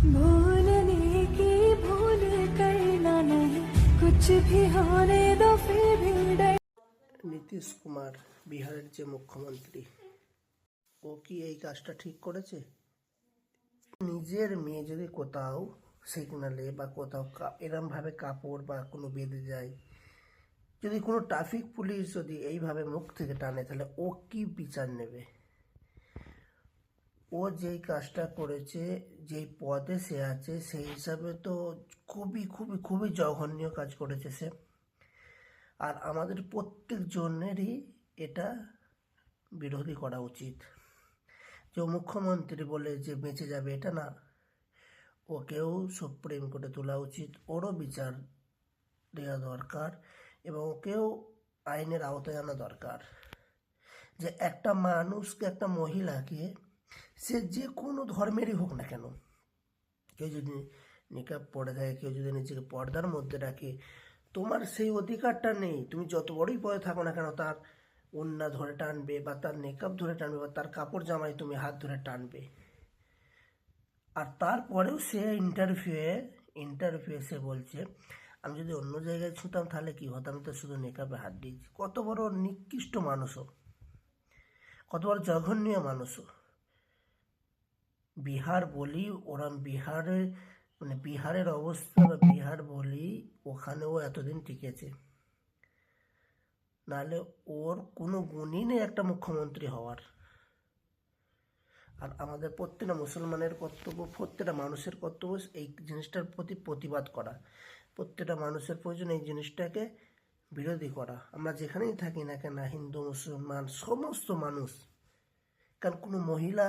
भूलने की भूल करना नहीं कुछ भी होने दो फिर भी डर নীতিশ কুমার বিহারের যে মুখ্যমন্ত্রী ও কি এই কাজটা ঠিক করেছে নিজের মেয়ে যদি কোথাও সিগনালে বা কোথাও কা- এরমভাবে কাপড় বা কোনো বেঁধে যায় যদি কোনো ট্রাফিক পুলিশ যদি এইভাবে মুখ থেকে টানে তাহলে ও কি বিচার নেবে ও যেই কাজটা করেছে, যেই পদে সে আছে, সেই হিসাবে তো খুবই খুবই খুবই জঘন্য কাজ করেছে সে। আর আমাদের প্রত্যেক জনেরই এটা বিরোধী করা উচিত। যে মুখ্যমন্ত্রী বলে যে বেঁচে যাবে, এটা না। ওকেও সুপ্রিম কোর্টে তোলা উচিত, ওরও বিচার দেওয়া দরকার এবং ওকেও আইনের আওতায় আনা দরকার। যে একটা মানুষকে, একটা মহিলাকে সে যে কোনো ধর্মেরই হোক না কেন, কেউ যদি নিকাব পড়ে থাকে কেউ যদি নিজেকে পর্দার মধ্যে রাখে, তোমার সেই অধিকারটা নেই। তুমি যত বড়ই পদে থাকো না কেন, তার ওন্না ধরে টানবে বা তার নেকাব ধরে টানবে বা তার কাপড় জামাই তুমি হাত ধরে টানবে। আর তারপরেও সে ইন্টারভিউয়ে ইন্টারভিউ সে বলছে, আমি যদি অন্য জায়গায় ছুতাম তাহলে কি হতো? আমি তো শুধু নেকাবে হাত দিয়েছি। কত বড় নিকৃষ্ট মানুষও, কত বড় জঘন্য মানুষও। বিহার বলি ওরা বিহারে মানে বিহারের অবস্থা বা বিহার বলি, ওখানেও এতদিন টিকেছে। নাহলে ওর কোনো গুণই নেই একটা মুখ্যমন্ত্রী হওয়ার। আর আমাদের প্রত্যেকটা মুসলমানের কর্তব্য, প্রত্যেকটা মানুষের কর্তব্য এই জিনিসটার প্রতি প্রতিবাদ করা। প্রত্যেকটা মানুষের প্রয়োজন এই জিনিসটাকে বিরোধী করা। আমরা যেখানেই থাকি না কেন, হিন্দু, মুসলমান, সমস্ত মানুষ, কারণ কোনো মহিলা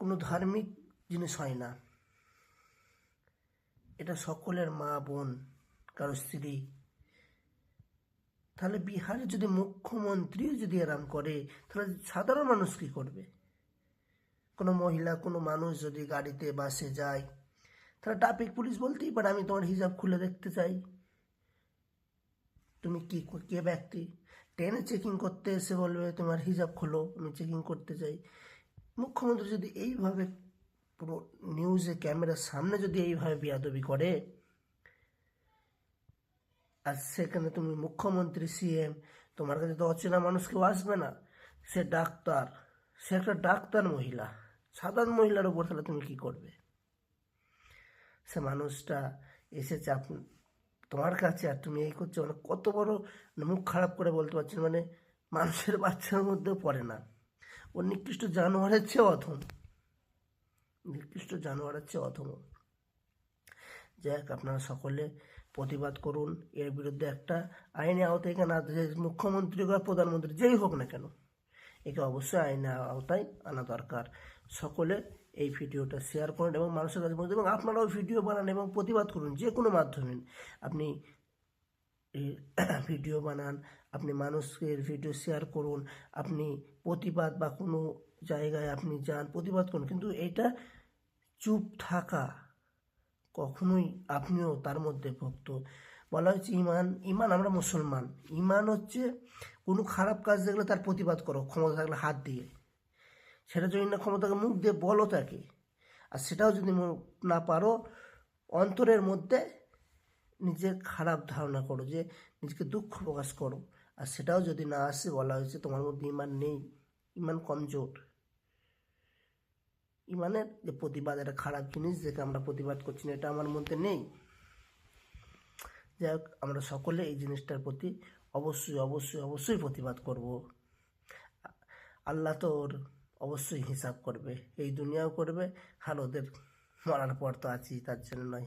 কোনো ধার্মিক জিনিস হয় না। এটা সকলের মা, বোন, কারও স্ত্রী। তাহলে বিহারে যদি মুখ্যমন্ত্রীও যদি এরাম করে, তাহলে সাধারণ মানুষ কি করবে? কোনো মহিলা, কোনো মানুষ যদি গাড়িতে, বাসে যায়, তাহলে ট্রাফিক পুলিশ বলতেই পারে, আমি তোমার হিসাব খুলে দেখতে চাই। তুমি কি, কে ব্যক্তি? ট্রেনে চেকিং করতে এসে বলবে, তোমার হিসাব খোলো, আমি চেকিং করতে চাই। মুখ্যমন্ত্রী যদি এইভাবে পুরো নিউজে, ক্যামেরার সামনে যদি এইভাবে বিয়াদবি করে, আর সেখানে তুমি মুখ্যমন্ত্রী সিএম তোমার কাছে তো অচেনা মানুষ কেউ আসবে না। সে ডাক্তার, সে একটা ডাক্তার মহিলা, সাধারণ মহিলার উপর তাহলে তুমি কি করবে? সে মানুষটা এসেছে আপ, তোমার কাছে আর তুমি এই করছ মানে কত বড় মুখ খারাপ করে বলতে পারছি মানে মানুষের বাচ্চার মধ্যেও পড়ে না। ও নিকৃষ্ট জানোয়ারের চেয়ে অথম নিকৃষ্ট জানোয়ারের চেয়ে অথম যাক আপনারা সকলে প্রতিবাদ করুন। এর বিরুদ্ধে একটা আইনি আওতায় কেন মুখ্যমন্ত্রী বা প্রধানমন্ত্রী যেই হোক না কেন, একে অবশ্যই আইনের আওতায় আনা দরকার। সকলে এই ভিডিওটা শেয়ার করুন এবং মানুষের কাছে পৌঁছে এবং আপনারাও ভিডিও বানান এবং প্রতিবাদ করুন যে কোনো মাধ্যমে। আপনি ভিডিও বানান, আপনি মানুষকে ভিডিও শেয়ার করুন, আপনি প্রতিবাদ বা কোনো জায়গায় আপনি যান, প্রতিবাদ করুন। কিন্তু এটা চুপ থাকা কখনোই আপনিও তার মধ্যে ভক্ত। বলা হচ্ছে ইমান ইমান আমরা মুসলমান। ইমান হচ্ছে কোনো খারাপ কাজ দেখলে তার প্রতিবাদ করো, ক্ষমতা থাকলে হাত দিয়ে। সেটা যদি না ক্ষমতাকে মুখ দিয়ে বলো তাকে। আর সেটাও যদি না পারো, অন্তরের মধ্যে নিজের খারাপ ধারণা করো যে নিজেকে দুঃখ প্রকাশ করো। আর সেটাও যদি না আসে বলা হয়েছে, তোমার মধ্যে ইমান নেই, ইমান কমজোর। ইমানের যে প্রতিবাদ একটা খারাপ জিনিস যেটা আমরা প্রতিবাদ করছি না, এটা আমার মধ্যে নেই। যাই হোক, আমরা সকলে এই জিনিসটার প্রতি অবশ্যই অবশ্যই অবশ্যই প্রতিবাদ করব। আল্লাহ তো ওর অবশ্যই হিসাব করবে। এই দুনিয়াও করবে, আর ওদের মরার পর তো আছি তার জন্য নয়।